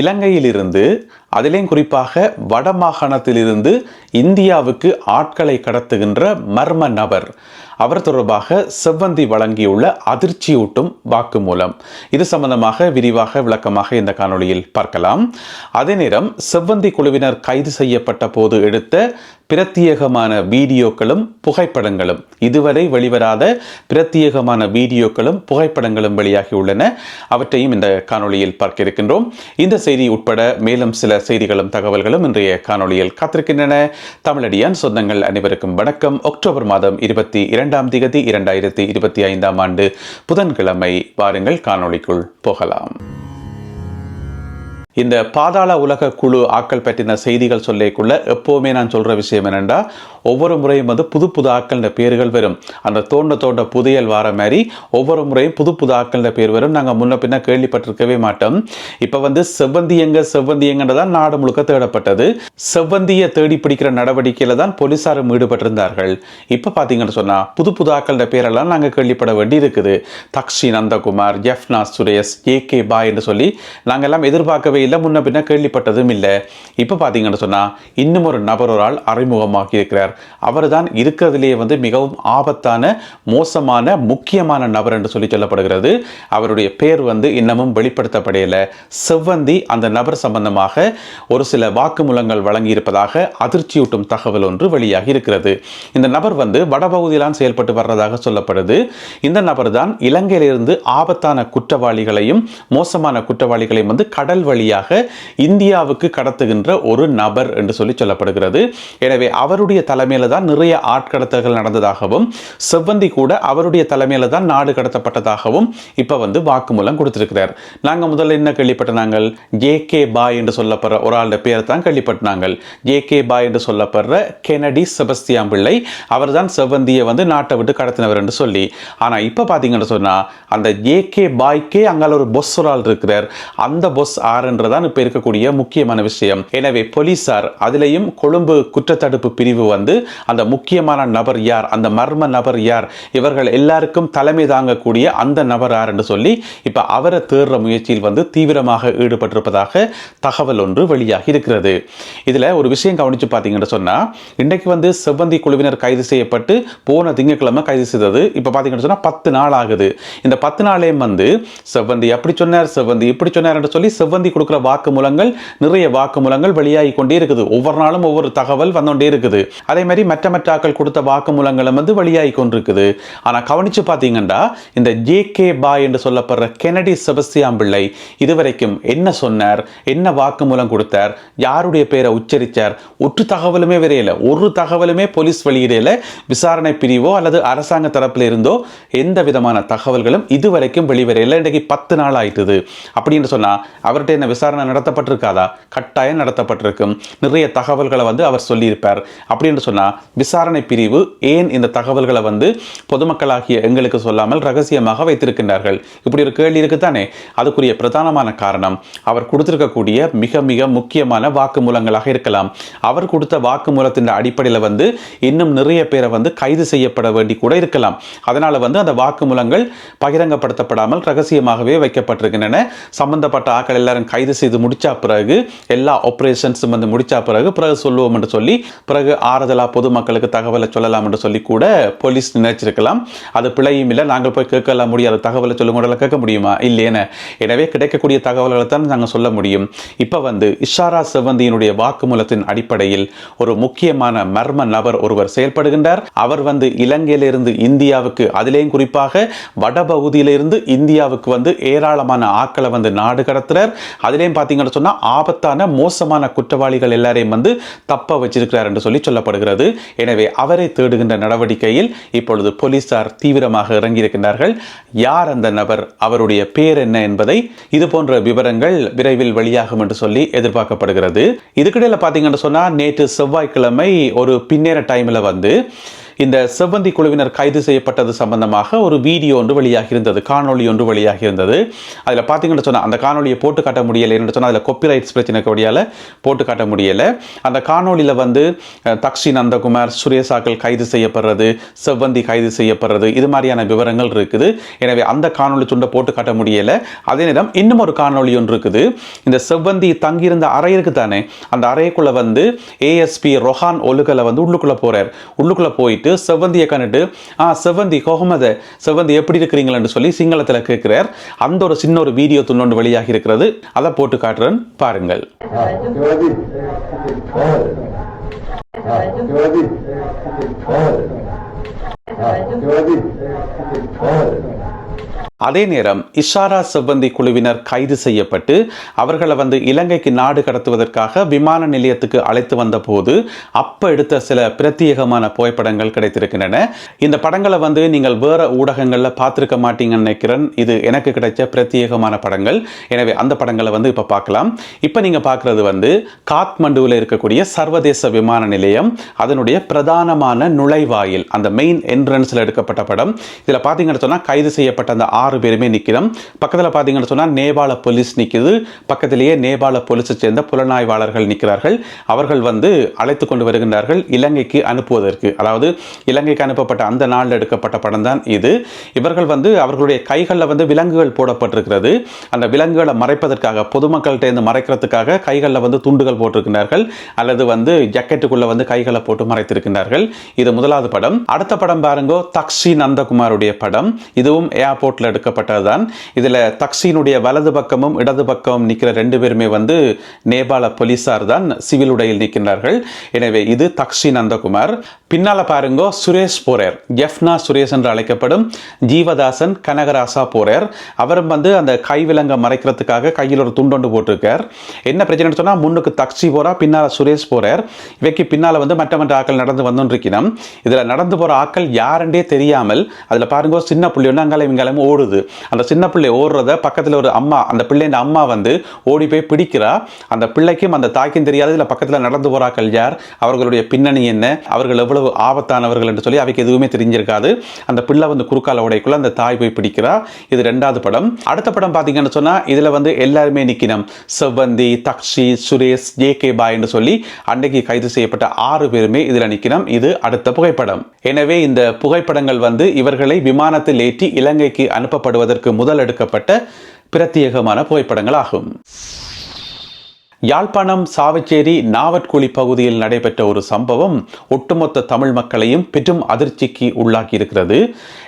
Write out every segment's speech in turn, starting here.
இலங்கையிலிருந்து அதிலேயும் குறிப்பாக வடமாகாணத்திலிருந்து இந்தியாவுக்கு ஆட்களை கடத்துகின்ற மர்ம நபர். அவர் தொடர்பாக செவ்வந்தி வழங்கியுள்ள அதிர்ச்சியூட்டும் வாக்குமூலம். இது சம்பந்தமாக விரிவாக விளக்கமாக இந்த காணொளியில் பார்க்கலாம். அதே நேரம் செவ்வந்தி குழுவினர் கைது செய்யப்பட்ட போது எடுத்த பிரத்யேகமான வீடியோக்களும் புகைப்படங்களும் இதுவரை வெளிவராத பிரத்யேகமான வீடியோக்களும் புகைப்படங்களும் வெளியாகியுள்ளன. அவற்றையும் இந்த காணொளியில் பார்க்க இருக்கின்றோம். இந்த செய்தி உட்பட மேலும் சில செய்திகளும் தகவல்களும் இன்றைய காணொளியில் காத்திருக்கின்றன. தமிழடியான் சொந்தங்கள் அனைவருக்கும் வணக்கம். அக்டோபர் மாதம் இருபத்தி இரண்டு இரண்டாம் திகதி இரண்டாயிரத்தி இருபத்தி ஐந்தாம் ஆண்டு புதன்கிழமை. வாருங்கள் காணொளிக்குள் போகலாம். இந்த பாதாள உலக குழு ஆக்கள் பற்றின செய்திகள் சொல்லிக்குள்ள எப்போவுமே நான் சொல்கிற விஷயம் என்னென்னா ஒவ்வொரு முறையும் வந்து புது புது ஆக்கள்ன்ற பேர்கள் வரும். அந்த தோண்ட தோண்ட புதையல் வார மாதிரி ஒவ்வொரு முறையும் புது புது ஆக்கள்ன்ற பேர் வரும். நாங்கள் முன்ன பின்ன கேள்விப்பட்டிருக்கவே மாட்டோம். இப்போ வந்து செவ்வந்தியங்க செவ்வந்தியங்கன்றதான் நாடு முழுக்க தேடப்பட்டது. செவ்வந்தியை தேடி பிடிக்கிற நடவடிக்கையில் தான் போலீஸாரும் ஈடுபட்டிருந்தார்கள். இப்போ பார்த்தீங்கன்னு சொன்னால் புது புது ஆக்கள்ன்ற பேரெல்லாம் நாங்கள் கேள்விப்பட வேண்டி இருக்குது தக்ஷி நந்தகுமார் ஜெஃப்னா சுரேஷ் ஏ கே பாய் என்று சொல்லி நாங்கள் எல்லாம் எதிர்பார்க்கவே இல்லை. முன்ன பின்ன கேள்விப்பட்டதும் இல்லை. இப்போ பார்த்தீங்கன்னு சொன்னால் இன்னும் ஒரு நபர் ஒரு ஆள் அறிமுகமாகி இருக்கிறார். அவர் தான் இருக்கிறதுலேயே வந்து மிகவும் ஆபத்தான மோசமான முக்கியமான நபர் என்று சொல்லி சொல்லப்படுகிறது. அவருடைய பெயர் வந்து இன்னமும் வெளிப்படுத்தப்படையல செவ்வந்தி அந்த நபர் சம்பந்தமாக ஒரு சில வாக்குமூலங்கள் வழங்கியிருப்பதாக அதிர்ச்சியூட்டும் தகவல் ஒன்று வெளியாகி இருக்கிறது. இந்த நபர் வந்து வடபகுதியிலான் செயல்பட்டு வர்றதாக சொல்லப்படுது. இந்த நபர் தான் இலங்கையிலிருந்து ஆபத்தான குற்றவாளிகளையும் மோசமான குற்றவாளிகளையும் வந்து கடல் வழியாக இந்தியாவுக்கு கடத்துகின்ற ஒரு நபர் என்று சொல்லி சொல்லப்படுகிறது. எனவே அவருடைய தலைமையில் தான் நிறைய ஆட்கடத்தல்கள் நடந்ததாகவும் செவ்வந்தி கூட அவருடைய தலைமையில் தான் நாடு கடத்தப்பட்டதாகவும் இப்போ வந்து வாக்குமூலம் கொடுத்திருக்கிறார். நாங்க முதல்ல என்ன கேள்விப்பட்டனாங்கள் ஜே கே பாய் என்று சொல்லப்படுற ஒரு ஆளுடைய பேர் தான் கேள்விப்பட்டாங்கள் ஜே கே பாய் என்று சொல்லப்படுற கெனடி செபஸ்தியாம் பிள்ளை அவர் தான் செவ்வந்தியை வந்து நாட்டை விட்டு கடத்தினவர் என்று சொல்லி. ஆனா இப்போ பார்த்தீங்கன்னு சொன்னா அந்த ஜே கே பாய்க்கே அங்கால ஒரு பொஸ் ஒரு ஆள் இருக்கிறார். அந்த பொஸ் ஆறுன்றதான் இப்போ இருக்கக்கூடிய முக்கியமான விஷயம். எனவே போலீசார் அதிலையும் கொழும்பு குற்றத்தடுப்பு பிரிவு வந்து அந்த முக்கியமான நபர் யார் அந்த மர்ம நபர் யார் இவர்கள் எல்லாருக்கும் தலைமை தாங்கக்கூடிய அந்த நபர் யார் என்று சொல்லி இப்போ அவரை தேடுற முயற்சியில் வந்து தீவிரமாக ஈடுபட்டிருப்பதாக தகவல் ஒன்று வெளியாகி இருக்கிறது. இதுல ஒரு விஷயம் கவனிச்சு பார்த்தீங்கன்னு சொன்னா இன்றைக்கு வந்து செவ்வந்தி குழுவினர் கைது செய்யப்பட்டு போன திங்கட்கிழமை கைது செய்தது இப்போ பார்த்தீங்கன்னு சொன்னா பத்து நாள் ஆகுது. இந்த பத்து நாளையும் வந்து செவ்வந்தி அப்படி சொன்னார் செவ்வந்தி இப்படி சொன்னார் என்று சொல்லி செவ்வந்தி கொடுக்குற வாக்குமூலங்கள் நிறைய வாக்குமூலங்கள் வெளியாகி கொண்டே இருக்குது. ஒவ்வொரு நாளும் ஒவ்வொரு தகவல் வந்தோண்டே இருக்குது. அதே மாதிரி மற்ற மற்றாக்கள் கொடுத்த வாக்குமூலங்களும் வந்து வெளியாகி கொண்டிருக்குது. ஆனால் கவனித்து பார்த்தீங்கன்னா இந்த ஜே கே பாய் என்று சொல்லப்படுற கெனடி செபஸ்தியாம் பிள்ளை இதுவரைக்கும் என்ன சொன்னார்? என்ன வாக்குமூலம் கொடுத்தார்? யாருடைய பேரை உச்சரித்தார் ஒற்று தகவலுமே வரையில. ஒரு தகவலுமே போலீஸ் வெளியிடல. விசாரணை பிரிவோ அல்லது அரசாங்க தரப்பில் இருந்தோ எந்த விதமான தகவல்களும் இதுவரைக்கும் வெளிவரையில் இன்றைக்கு பத்து நாள் ஆயிட்டுது. அப்படின்னு சொன்னா அவர்கிட்ட என்ன விசாரணை நடத்தப்பட்டிருக்காதா? கட்டாயம் நடத்தப்பட்டிருக்கும். நிறைய தகவல்களை வந்து அவர் சொல்லியிருப்பார். அப்படின்னு சொன்னால் விசாரணை பிரிவு ஏன் இந்த தகவல்களை வந்து பொதுமக்களாகிய எங்களுக்கு சொல்லாமல் ரகசியமாக வைத்திருக்கின்றார்கள்? இப்படி ஒரு கேள்வி இருக்குதானே? அதுக்குரிய பிரதானமான காரணம் அவர் கொடுத்திருக்கக்கூடிய மிக மிக முக்கியமான வாக்குமூலங்களாக இருக்கலாம். அவர் கொடுத்த வாக்குமூலத்தின் அடிப்படையில் வந்து இன்னும் நிறைய பேரை வந்து கைது செய்யப்பட வேண்டி கூட இருக்கலாம். அதனால் வந்து அந்த வாக்குமூலங்கள் பகிரங்கப்படுத்தப்படாமல் ரகசியமாகவே வைக்கப்பட்டிருக்கின்றன. சம்பந்தப்பட்ட ஆக்கள் எல்லாரும் கைது செய்து முடிச்சா பிறகு எல்லா ஆப்ரேஷன்ஸும் வந்து முடிச்சா பிறகு பிறகு சொல்லுவோம் என்று சொல்லி பிறகு ஆறுதல் பொதுமக்களுக்கு தகவலை சொல்லலாம் என்று சொல்லி கூட போலீஸ் நினைச்சிருக்கலாம். அது பிழையும் இல்லை. நாங்கள் போய் கேட்கலாம். முடியாத. தகவலை சொல்லுங்க. கேட்க முடியுமா? இல்லையேன எனவே கிடைக்கக்கூடிய தகவல்களை தான் நாங்கள் சொல்ல முடியும். இப்போ வந்து இஷாரா செவந்தியினுடைய வாக்குமூலத்தின் அடிப்படையில் ஒரு முக்கியமான மர்ம நபர் ஒருவர் செயல்படுகின்றார். அவர் வந்து இலங்கையிலிருந்து இந்தியாவுக்கு அதிலேயும் குறிப்பாக வடபகுதியிலிருந்து இந்தியாவுக்கு வந்து ஏராளமான ஆக்களை வந்து நாடு கடத்துறார். அதிலேயும் பார்த்தீங்கன்னு சொன்னால் ஆபத்தான மோசமான குற்றவாளிகள் எல்லாரையும் வந்து தப்ப வச்சிருக்கிறார் என்று சொல்லி சொல்லப்படுகிறது. எனவே அவரை தேடுகின்ற நடவடிக்கையில் இப்பொழுது போலீசார் தீவிரமாக இறங்கியிருக்கின்றார்கள். யார் அந்த நபர்? அவருடைய பேர் என்ன என்பதை இது போன்ற விவரங்கள் விரைவில் வெளியாகும் என்று சொல்லி எதிர்பார்க்கப்படுகிறது. இதுக்கிடையில் பார்த்தீங்கன்னு சொன்னால் நேற்று செவ்வாய்க்கிழமை ஒரு பின்னேற டைமில் வந்து இந்த செவ்வந்தி குழுவினர் கைது செய்யப்பட்டது சம்பந்தமாக ஒரு வீடியோ ஒன்று வெளியாகி இருந்தது காணொளி ஒன்று வெளியாகி இருந்தது அதில் பார்த்தீங்கன்னு சொன்னால் அந்த காணொலியை போட்டு காட்ட முடியலை என்று சொன்னால் அதில் கொப்பிரைட்ஸ் பிரச்சனைக்கு வழியால் போட்டு காட்ட முடியலை. அந்த காணொலியில் வந்து தக்ஷி நந்தகுமார் சுரேஷாக்கள் கைது செய்யப்படுறது செவ்வந்தி கைது செய்யப்படுறது இது மாதிரியான விவரங்கள் இருக்குது. எனவே அந்த காணொளி துண்டை போட்டு காட்ட முடியலை. அதே நேரம் இன்னும் ஒரு காணொலி ஒன்று இருக்குது. இந்த செவ்வந்தி தங்கியிருந்த அறை இருக்குது தானே அந்த அறைக்குள்ளே வந்து ஏஎஸ்பி ரொஹான் ஒலுகலை வந்து உள்ளுக்குள்ளே போகிறார் உள்ளுக்குள்ளே போயிட்டு சொல்லிட்டு செவ்வந்தியை கண்டுட்டு ஆ செவ்வந்தி கோகமத செவ்வந்தி எப்படி இருக்கிறீங்களான்னு சொல்லி சிங்களத்தில் கேட்கிறார் அந்த ஒரு சின்ன ஒரு வீடியோ துண்ணொண்டு வெளியாகி இருக்கிறது அதை போட்டு காட்டுறேன் பாருங்கள் Oh, அதே நேரம் இஷாரா செவ்வந்தி குழுவினர் கைது செய்யப்பட்டு அவர்களை வந்து இலங்கைக்கு நாடு கடத்துவதற்காக விமான நிலையத்துக்கு அழைத்து வந்த போது எடுத்த சில பிரத்யேகமான புகைப்படங்கள் கிடைத்திருக்கின்றன. இந்த படங்களை வந்து நீங்கள் வேற ஊடகங்களில் பார்த்துருக்க மாட்டீங்கன்னு நினைக்கிறேன். இது எனக்கு கிடைச்ச பிரத்யேகமான படங்கள். எனவே அந்த படங்களை வந்து இப்போ பார்க்கலாம். இப்போ நீங்கள் பார்க்குறது வந்து காத்மண்டுவில் இருக்கக்கூடிய சர்வதேச விமான நிலையம். அதனுடைய பிரதானமான நுழைவாயில் அந்த மெயின் என்ட்ரன்ஸில் எடுக்கப்பட்ட படம். இதில் பார்த்தீங்கன்னு சொன்னால் கைது செய்யப்பட்ட அந்த ஆறு பேருமே நிற்கிறோம் பக்கத்தில் பார்த்தீங்கன்னு சொன்னால் நேபாள போலீஸ் நிற்கிது பக்கத்திலேயே நேபாள போலீஸை சேர்ந்த புலனாய்வாளர்கள் நிற்கிறார்கள் அவர்கள் வந்து அழைத்து கொண்டு வருகின்றார்கள். இலங்கைக்கு அனுப்புவதற்கு. அதாவது இலங்கைக்கு அனுப்பப்பட்ட அந்த நாளில் எடுக்கப்பட்ட படம் தான் இது. இவர்கள் வந்து அவர்களுடைய கைகளில் வந்து விலங்குகள் போடப்பட்டிருக்கிறது. அந்த விலங்குகளை மறைப்பதற்காக பொதுமக்கள்கிட்ட இருந்து மறைக்கிறதுக்காக கைகளில் வந்து துண்டுகள் போட்டிருக்கிறார்கள் அல்லது வந்து ஜக்கெட்டுக்குள்ளே வந்து கைகளை போட்டு மறைத்திருக்கின்றார்கள். இது முதலாவது படம். அடுத்த படம் பாருங்கோ தக்ஷி நந்தகுமாருடைய படம். இதுவும் ஏர்போர்ட்டில் எடுக்கப்பட்டதுதான். இதில் தக்ஷினுடைய வலது பக்கமும் இடது பக்கமும் நிற்கிற ரெண்டு பேருமே வந்து நேபாள போலீஸார் தான் சிவில் உடையில் நிற்கின்றார்கள். எனவே இது தக்ஷி நந்தகுமார். பின்னால பாருங்கோ சுரேஷ் போரேர். ஜெஃப்னா சுரேஷ் என்று அழைக்கப்படும் ஜீவதாசன் கனகராசா போரேர். அவரும் வந்து அந்த கைவிலங்க மறைக்கிறதுக்காக கையில் ஒரு துண்டொண்டு போட்டிருக்கார். என்ன பிரச்சனைன்னு சொன்னால் முன்னுக்கு தக்ஷி போறா பின்னால சுரேஷ் போறார் இவைக்கு பின்னால வந்து மற்ற மற்ற ஆக்கள் நடந்து வந்துருக்கணும் இதுல நடந்து போற ஆக்கள் யாருன்றே தெரியாமல் அதுல பாருங்க சின்ன புள்ளி ஒன்று அங்காலம் இங்காலம் ஓடுது. ஓடுது. அந்த சின்ன பிள்ளை ஓடுறத பக்கத்தில் ஒரு அம்மா அந்த பிள்ளையின் அம்மா வந்து ஓடி போய் பிடிக்கிறா. அந்த பிள்ளைக்கும் அந்த தாய்க்கும் தெரியாது. இல்லை பக்கத்தில் நடந்து போறாக்கள் யார்? அவர்களுடைய பின்னணி என்ன? அவர்கள் எவ்வளவு ஆபத்தானவர்கள் என்று சொல்லி அவைக்கு எதுவுமே தெரிஞ்சிருக்காது. அந்த பிள்ளை வந்து குறுக்கால உடைக்குள்ள அந்த தாய் போய் பிடிக்கிறா. இது ரெண்டாவது படம். அடுத்த படம் பார்த்தீங்கன்னு சொன்னால் இதில் வந்து எல்லாருமே நிக்கணும் செவ்வந்தி தக்ஷி சுரேஷ் ஜே கே பாய் என்று சொல்லி அன்னைக்கு கைது செய்யப்பட்ட ஆறு பேருமே இதில் நிக்கணும் இது அடுத்த புகைப்படம். எனவே இந்த புகைப்படங்கள் வந்து இவர்களை விமானத்தில் ஏற்றி இலங்கைக்கு அனுப்ப உருவாக்கப்படுவதற்கு முதல் எடுக்கப்பட்ட பிரத்யேகமான புகைப்படங்கள் ஆகும் யாழ்ப்பாணம் சாவச்சேரி நாவற்குழி பகுதியில் நடைபெற்ற ஒரு சம்பவம் ஒட்டுமொத்த தமிழ் மக்களையும் பெரும் அதிர்ச்சிக்கு உள்ளாக்கி இருக்கிறது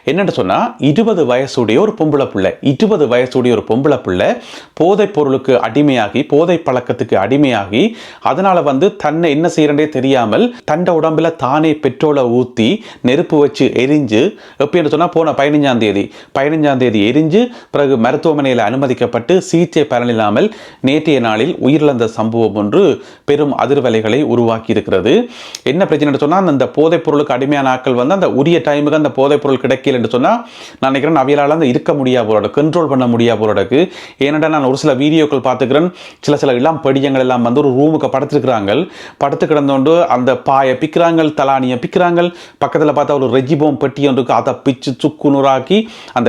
என்னென்னு சொன்னால் இருபது வயசுடைய ஒரு பொம்பளை பிள்ளை இருபது வயசுடைய ஒரு பொம்பளை பிள்ளை போதைப் பொருளுக்கு அடிமையாகி போதை பழக்கத்துக்கு அடிமையாகி அதனால் வந்து தன்னை என்ன செய்யறே தெரியாமல் தண்ட உடம்புல தானே பெட்ரோலை ஊற்றி நெருப்பு வச்சு எரிஞ்சு எப்படின்னு சொன்னால் போன பதினஞ்சாம் தேதி பதினஞ்சாம் தேதி எரிஞ்சு பிறகு மருத்துவமனையில் அனுமதிக்கப்பட்டு சிகிச்சை பலனில்லாமல் நேற்றைய நாளில் உயிரிழந்த சம்பவம் ஒன்று பெரும் அதிர்வலைகளை உருவாக்கி இருக்கிறது என்ன பிரச்சனை சொன்னால் அந்த போதைப் பொருளுக்கு அடிமையான ஆட்கள் வந்து அந்த உரிய டைமுக்கு அந்த போதைப் பொருள் கிடைக்கல என்று சொன்னால் நான் நினைக்கிறேன் அவையால் அந்த இருக்க முடியா போலோட கண்ட்ரோல் பண்ண முடியா போலோடக்கு ஏனென்றால் நான் ஒரு சில வீடியோக்கள் பார்த்துக்கிறேன். சில சில இளம் படியங்கள் எல்லாம் வந்து ஒரு ரூமுக்கு படுத்துருக்குறாங்க. படுத்து கிடந்தோண்டு அந்த பாயை பிக்கிறாங்க தலானியை பிக்கிறாங்க பக்கத்தில் பார்த்தா ஒரு ரெஜிபோம் பெட்டி ஒன்று இருக்கு. அதை பிச்சு சுக்கு நூறாக்கி அந்த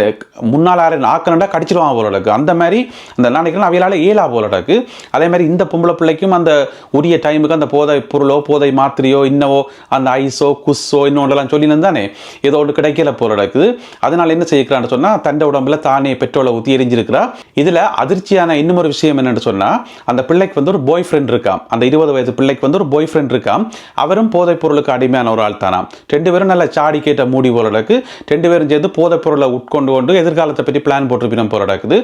முன்னால் யாரும் ஆக்கணுண்டா கடிச்சிருவாங்க போலோடக்கு அந்த மாதிரி அந்த நான் நினைக்கிறேன் அவையால் ஏலா போலோடக்கு அதே மாதிரி இந்த பொம்பளை பிள்ளைக்கும் அந்த உரிய டைமுக்கு அந்த போதை பொருளோ போதை மாத்திரையோ இன்னவோ அந்த ஐஸோ குஸ்ஸோ இன்னொன்றெல்லாம் சொல்லி தானே? ஏதோ ஒன்று கிடைக்கல போல நடக்குது. அதனால என்ன செய்யக்கிறான்னு சொன்னால் தண்டை உடம்புல தானே பெட்ரோலை ஊற்றி எரிஞ்சிருக்கிறா. இதில் அதிர்ச்சியான இன்னும் ஒரு விஷயம் என்னென்னு சொன்னால் அந்த பிள்ளைக்கு வந்து ஒரு பாய் ஃப்ரெண்ட் இருக்கான் அந்த இருபது வயது பிள்ளைக்கு வந்து ஒரு பாய் ஃப்ரெண்ட் இருக்கான் அவரும் போதைப் பொருளுக்கு அடிமையான ஒரு ஆள் தானாம் ரெண்டு பேரும் நல்ல சாடி கேட்ட மூடி போல நடக்கு. ரெண்டு பேரும் சேர்ந்து போதைப் பொருளை உட்கொண்டு கொண்டு எதிர்காலத்தை பற்றி பிளான் போட்டிருப்பினம் போல நடக்குது.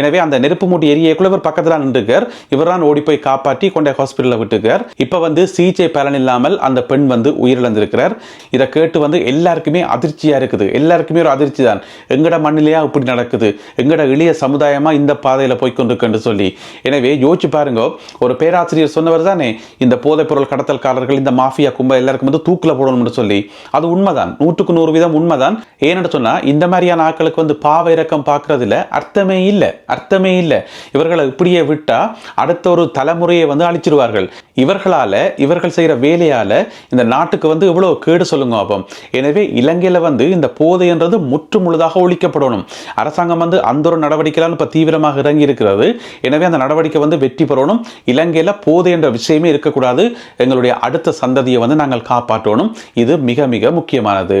எனவே அந்த நெருப்பு மூட்டி எரியக்குள்ள இவர் பக்கத்தில் நின்றுக்கார் இவர் தான் ஓடி போய் காப்பாற்றி கொண்டே ஹாஸ்பிட்டலில் விட்டுக்கார் இப்போ வந்து சிகிச்சை பலன் இல்லாமல் அந்த பெண் வந்து உயிரிழந்திருக்கிறார். இதை கேட்டு வந்து எல்லாருக்குமே அதிர்ச்சியாக இருக்குது. எல்லாருக்குமே ஒரு அதிர்ச்சி தான். எங்கட மண்ணிலேயா இப்படி நடக்குது? எங்கட எளிய சமுதாயமாக இந்த பாதையில் போய் கொண்டிருக்குன்னு சொல்லி. எனவே யோசிச்சு பாருங்க ஒரு பேராசிரியர் சொன்னவர் தானே இந்த போதைப்பொருள் கடத்தல்காரர்கள் இந்த மாஃபியா கும்பல் எல்லாருக்கும் வந்து தூக்கில் போடணும்னு சொல்லி. அது உண்மைதான். நூற்றுக்கு நூறு வீதம் உண்மைதான். ஏன்னு சொன்னால் இந்த மாதிரியான ஆட்களுக்கு வந்து பாவ இறக்கம் பார்க்கறதுல அர்த்தமே இல்லை. அர்த்தமே இல்லை. இவர்களை இப்படியே விட்டால் அடுத்த ஒரு தலைமுறையை வந்து அழிச்சிருவார்கள். இவர்களால் இவர்கள் செய்கிற வேலையால் இந்த நாட்டுக்கு வந்து இவ்வளோ கேடு சொல்லுங்க அப்போ எனவே இலங்கையில் வந்து இந்த போதைன்றது முற்று முழுதாக ஒழிக்கப்படணும். அரசாங்கம் வந்து அந்த ஒரு நடவடிக்கையில இப்போ தீவிரமாக இறங்கி இருக்கிறது. எனவே அந்த நடவடிக்கை வந்து வெற்றி பெறணும். இலங்கையில் போதை என்ற விஷயமே இருக்கக்கூடாது. எங்களுடைய அடுத்த சந்ததியை வந்து நாங்கள் காப்பாற்றணும். இது மிக மிக முக்கியமானது.